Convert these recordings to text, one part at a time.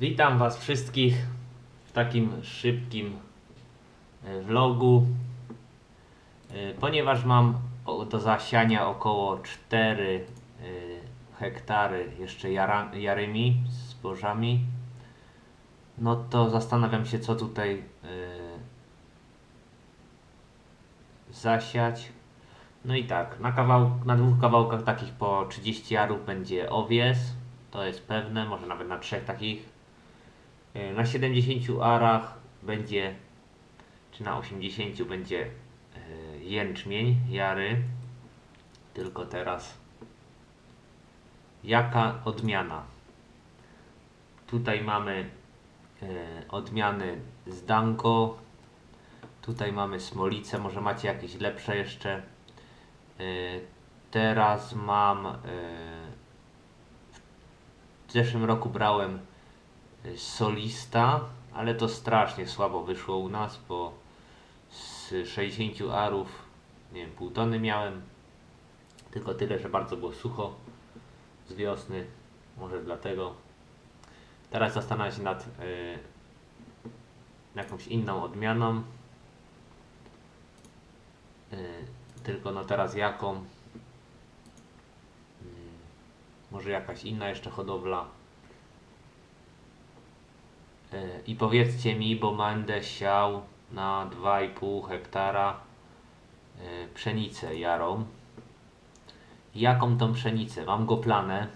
Witam Was wszystkich w takim szybkim e, vlogu. E, Ponieważ mam do zasiania około 4 e, hektary jeszcze jarymi, zbożami, no to zastanawiam się, co tutaj zasiać. No i tak, na, kawał, na dwóch kawałkach takich po 30 jarów będzie owies, to jest pewne, może nawet na trzech takich. E, Na 70 arach będzie, czy na 80 będzie e, jęczmień, jary. Tylko teraz, jaka odmiana? Tutaj mamy e, odmiany z Danko. Tutaj mamy smolicę, może macie jakieś lepsze jeszcze. Teraz mam. W zeszłym roku brałem solista, ale to strasznie słabo wyszło u nas, bo z 60 arów, nie wiem, pół tony miałem. Tylko tyle, że bardzo było sucho z wiosny. Może dlatego. Teraz zastanawiam się nad e, jakąś inną odmianą. E, tylko no teraz jaką? Mm, Może jakaś inna jeszcze hodowla. E, I powiedzcie mi, bo będę siał na 2,5 hektara e, pszenicę jarą. Jaką tą pszenicę? Mam go planę,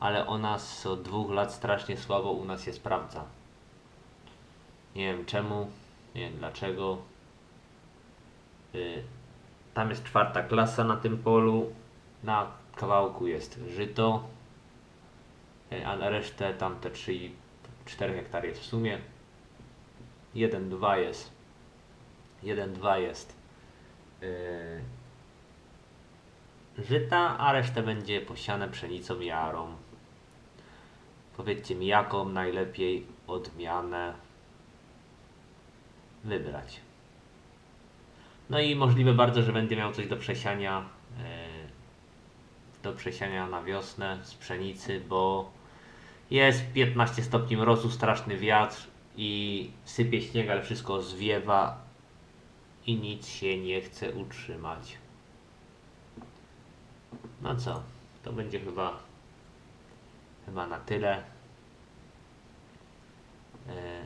ale ona z od dwóch lat strasznie słabo u nas się sprawdza. Nie wiem czemu, nie wiem dlaczego. Y, Tam jest czwarta klasa na tym polu. Na kawałku jest żyto, y, a na resztę tam te 3 4 hektary jest w sumie. 1, 2 jest. 1, 2 jest yy, żyta, a resztę będzie posiane pszenicą i jarą. Powiedzcie mi, jaką najlepiej odmianę wybrać. No i możliwe bardzo, że będę miał coś do przesiania e, do przesiania na wiosnę z pszenicy, bo jest 15 stopni mrozu, straszny wiatr i sypie śnieg, ale wszystko zwiewa i nic się nie chce utrzymać. No co, to będzie chyba chyba na tyle. E,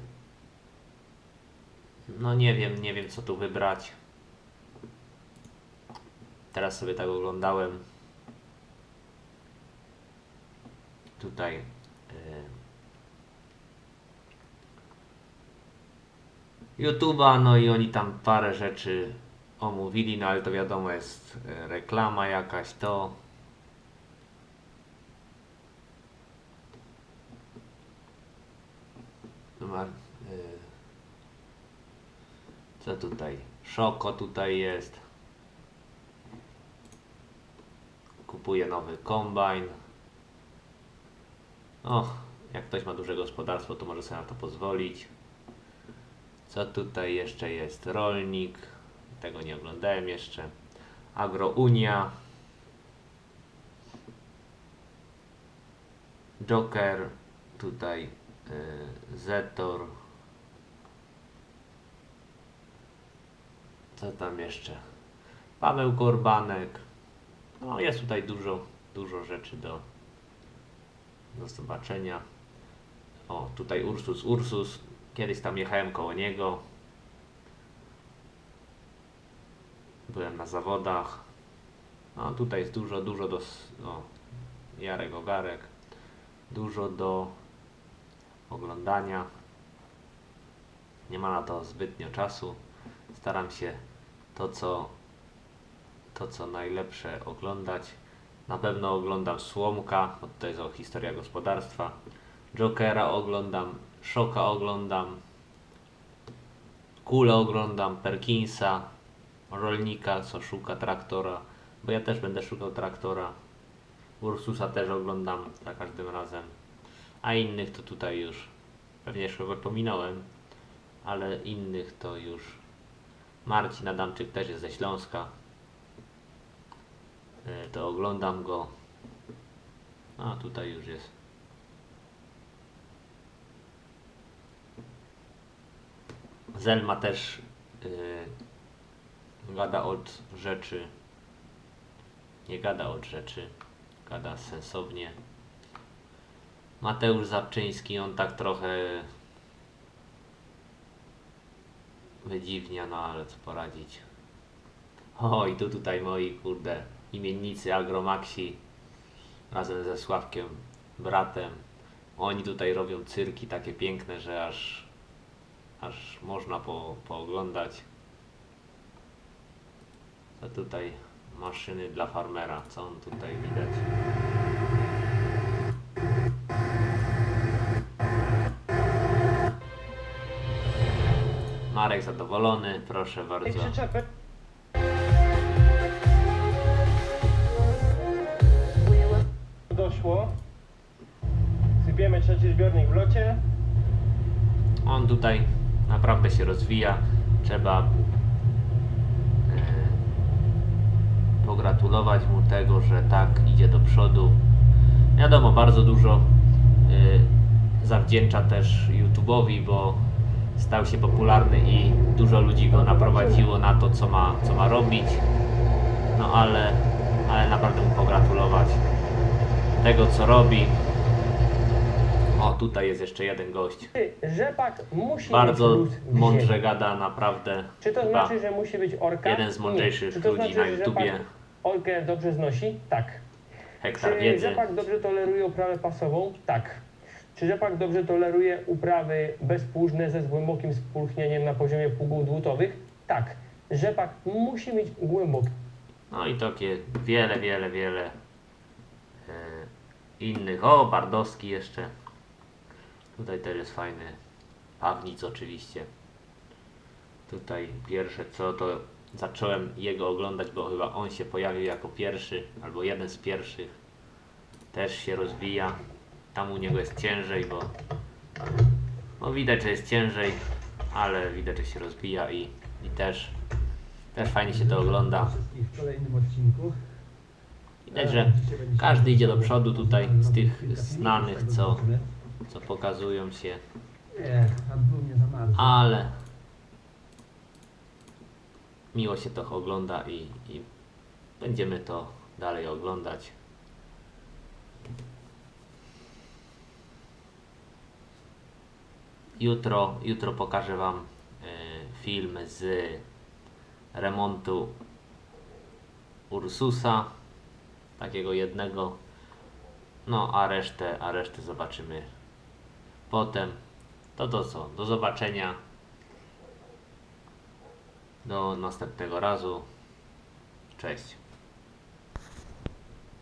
No nie wiem, nie wiem co tu wybrać. Teraz sobie tak oglądałem. Tutaj e, YouTube'a, no i oni tam parę rzeczy omówili, no ale to wiadomo jest e, reklama jakaś, to Numer, e, co tutaj? Szoko tutaj jest. Kupuję nowy kombajn. O, jak ktoś ma duże gospodarstwo, to może sobie na to pozwolić. Co tutaj jeszcze jest? Rolnik. Tego nie oglądałem jeszcze. Agrounia. Joker. Tutaj y, Zetor. Co tam jeszcze? Paweł Korbanek. No jest tutaj dużo, dużo rzeczy do, do zobaczenia. O, tutaj Ursus Ursus. Kiedyś tam jechałem koło niego. Byłem na zawodach. No tutaj jest dużo, dużo do... O, Jarek Ogarek. Dużo do oglądania. Nie ma na to zbytnio czasu. Staram się to, co to, co najlepsze oglądać. Na pewno oglądam Słomka, bo to jest o historia gospodarstwa. Jokera oglądam, Szoka oglądam, Kulę oglądam, Perkinsa, rolnika, co szuka traktora, bo ja też będę szukał traktora. Ursusa też oglądam za każdym razem, a innych to tutaj już pewnie jeszcze kogoś pominąłem, ale innych to już Marcin Adamczyk też jest ze Śląska. E, To oglądam go. A tutaj już jest Zelma też yy, gada od rzeczy. Nie gada od rzeczy, gada sensownie. Mateusz Zabczyński, on tak trochę wydziwnia, no ale co poradzić. O, i tu tutaj moi, kurde, imiennicy Agromaxi razem ze Sławkiem, bratem. Oni tutaj robią cyrki takie piękne, że aż, aż można po, pooglądać. A tutaj maszyny dla farmera, co on tutaj widać. Marek zadowolony, proszę bardzo. Doszło. Sypiemy trzeci zbiornik w locie. On tutaj naprawdę się rozwija. Trzeba e, pogratulować mu tego, że tak idzie do przodu. Wiadomo, bardzo dużo e, zawdzięcza też YouTube'owi, bo stał się popularny i dużo ludzi go naprowadziło na to, co ma, co ma robić. No ale, ale naprawdę mu pogratulować tego, co robi. O, tutaj jest jeszcze jeden gość. Ty, Rzepak musi Bardzo mieć lód w mądrze ziemi. gada, naprawdę. Czy to chyba znaczy, że musi być orka? jeden z Nie. mądrzejszych Czy to ludzi znaczy, na że YouTubie. rzepak Orkę dobrze znosi? Tak. hektar Czy wiedzy. rzepak dobrze toleruje uprawę pasową? Tak. Czy rzepak dobrze toleruje uprawy bezpłużne ze głębokim spulchnieniem na poziomie pługów dłutowych? Tak. Rzepak musi mieć głęboki. No i takie wiele, wiele, wiele e, innych. O, Bardowski jeszcze. Tutaj też jest fajny. Pawnic oczywiście. Tutaj pierwsze co to zacząłem jego oglądać, bo chyba on się pojawił jako pierwszy, albo jeden z pierwszych. Też się rozwija. Tam u niego jest ciężej, bo no widać, że jest ciężej, ale widać, że się rozwija i, i też, też fajnie się to ogląda. Wszystkich w kolejnym odcinku. Widać, że każdy idzie do przodu tutaj z tych znanych, co, co pokazują się, Nie, za bardzo. ale miło się to ogląda i, i będziemy to dalej oglądać. Jutro, jutro pokażę Wam e, film z remontu Ursusa, takiego jednego, no a resztę, a resztę zobaczymy potem. To to co, do zobaczenia. Do następnego razu. Cześć.